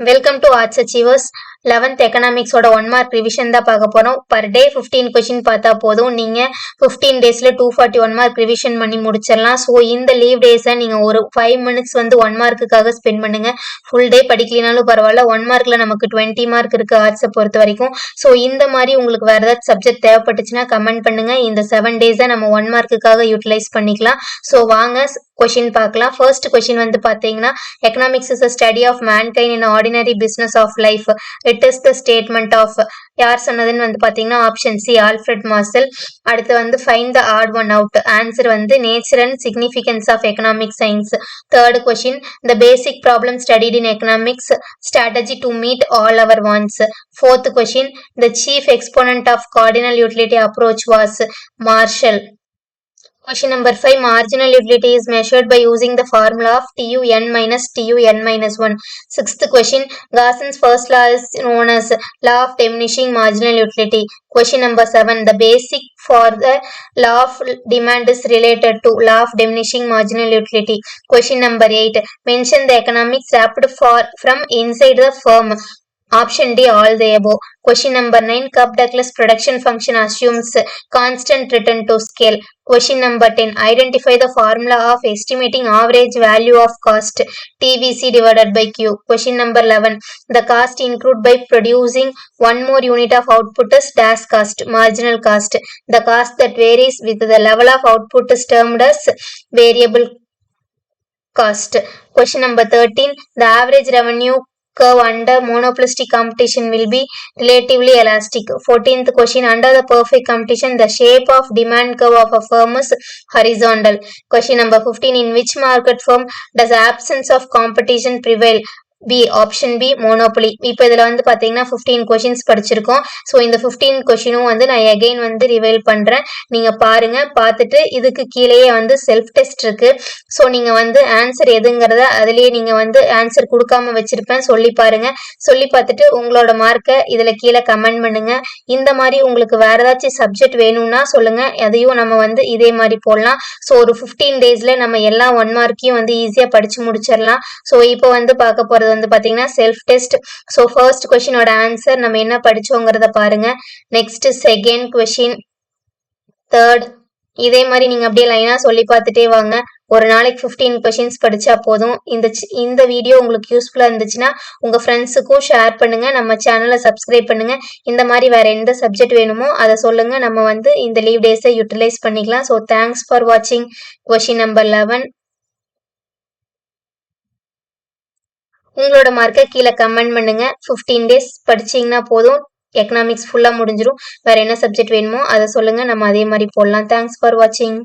Welcome to arts achievers eleventh எக்கனாமிக்ஸோட one mark revision தான் பார்க்க போகிறோம் பர் டே ஃபிஃப்டீன் கொஷின் பார்த்தா போதும். நீங்கள் ஃபிஃப்டீன் டேஸில் two forty one mark revision பண்ணி முடிச்சிடலாம். ஸோ இந்த லீவ் டேஸை நீங்கள் ஒரு ஃபைவ் மினிட்ஸ் வந்து ஒன் மார்க்குக்காக ஸ்பெண்ட் பண்ணுங்கள் ஃபுல் டே படிக்கலினாலும் பரவாயில்ல. ஒன் மார்க்கில் நமக்கு டுவெண்ட்டி மார்க் இருக்குது ஆர்ட்ஸை பொறுத்த வரைக்கும். ஸோ இந்த மாதிரி உங்களுக்கு வேறு ஏதாவது சப்ஜெக்ட் தேவைப்பட்டுச்சுன்னா கமெண்ட் பண்ணுங்கள் இந்த செவன் டேஸை நம்ம ஒன் மார்க்குக்காக யூட்டிலைஸ் பண்ணிக்கலாம். ஸோ வாங்க கொஷின் பார்க்கலாம். ஃபர்ஸ்ட் கொஷின் வந்து பார்த்தீங்கன்னா economics is a study of mankind in ordinary business of life it is the statement of யார் சொன்னதுன்னு வந்து பார்த்தீங்கன்னா ஆப்ஷன் சி ஆல்ஃபிரட் மார்சல் அடுத்து வந்து find the odd one out answer வந்து nature and significance of economic science third question the basic problem studied in economics strategy to meet all our wants fourth question the chief exponent of cardinal utility approach was Marshall Question number 5, marginal utility is measured by using the formula of TUN minus TUN minus 1. Sixth question, Gaussen's first law is known as law of diminishing marginal utility. Question number 7, the basic for the law of demand is related to law of diminishing marginal utility. Question number 8, mention the economics wrapped for from inside the firm. Option D, all the above. Question number 9, Cobb Douglas production function assumes constant return to scale. Question number 10, identify the formula of estimating average value of cost TVC divided by Q. Question number 11, the cost incurred by producing one more unit of output is dash cost, marginal cost. The cost that varies with the level of output is termed as variable cost. Question number 13, the average revenue curve under monopolistic competition will be relatively elastic. 14th question under the perfect competition the shape of demand curve of a firm is horizontal. Question number 15 in which market firm does absence of competition prevail? B option B monopoly இப்போ இதில் வந்து பார்த்தீங்கன்னா fifteen questions படிச்சிருக்கோம். So இந்த fifteen கொஷினும் வந்து நான் again வந்து ரிவைல் பண்ணுறேன் நீங்கள் பாருங்கள் பார்த்துட்டு இதுக்கு கீழேயே வந்து செல்ஃப் டெஸ்ட் இருக்குது ஸோ நீங்கள் வந்து ஆன்சர் எதுங்கிறத அதுலேயே நீங்கள் வந்து ஆன்சர் கொடுக்காம வச்சுருப்பேன். சொல்லி பாருங்கள் சொல்லி பார்த்துட்டு உங்களோட மார்க்கை இதில் கீழே கமெண்ட் பண்ணுங்கள் இந்த மாதிரி உங்களுக்கு வேறு ஏதாச்சும் சப்ஜெக்ட் வேணும்னா சொல்லுங்கள் அதையும் நம்ம வந்து இதே மாதிரி போடலாம். ஸோ ஒரு ஃபிஃப்டீன் டேஸில் நம்ம எல்லா ஒன் மார்க்கையும் வந்து ஈஸியாக படித்து முடிச்சிடலாம். ஸோ இப்போ வந்து பார்க்க போகிறது வந்து பார்த்தீங்கன்னா செல்ஃப் டெஸ்ட் ஸோ ஃபர்ஸ்ட் கொஷினோட ஆன்சர் நம்ம என்ன படிச்சோங்கிறத பாருங்க. நெக்ஸ்ட் செகண்ட் கொஷின் தேர்ட் இதே மாதிரி நீங்க அப்படியே லைனா சொல்லி பார்த்துட்டே வாங்க. ஒரு நாளைக்கு ஃபிஃப்டீன் கொஷின்ஸ் படிச்சா போதும். இந்த இந்த வீடியோ உங்களுக்கு யூஸ்ஃபுல்லா இருந்துச்சுன்னா உங்க ஃப்ரெண்ட்ஸுக்கும் ஷேர் பண்ணுங்க. நம்ம சேனலை சப்ஸ்கிரைப் பண்ணுங்க. இந்த மாதிரி வேற எந்த சப்ஜெக்ட் வேணுமோ அதை சொல்லுங்க. நம்ம வந்து இந்த லீவ் டேஸை யூட்டிலைஸ் பண்ணிக்கலாம். ஸோ தேங்க்ஸ் ஃபார் வாட்சிங் கொஷின் நம்பர் லெவன் உங்களோட மார்க்கை கீழே கமெண்ட் பண்ணுங்க. ஃபிஃப்டீன் டேஸ் படிச்சீங்கன்னா போதும். எக்கனாமிக்ஸ் ஃபுல்லாக முடிஞ்சிடும் வேறு என்ன சப்ஜெக்ட் வேணுமோ அதை சொல்லுங்கள் நம்ம அதே மாதிரி போடலாம். தேங்க்ஸ் ஃபார் வாட்சிங்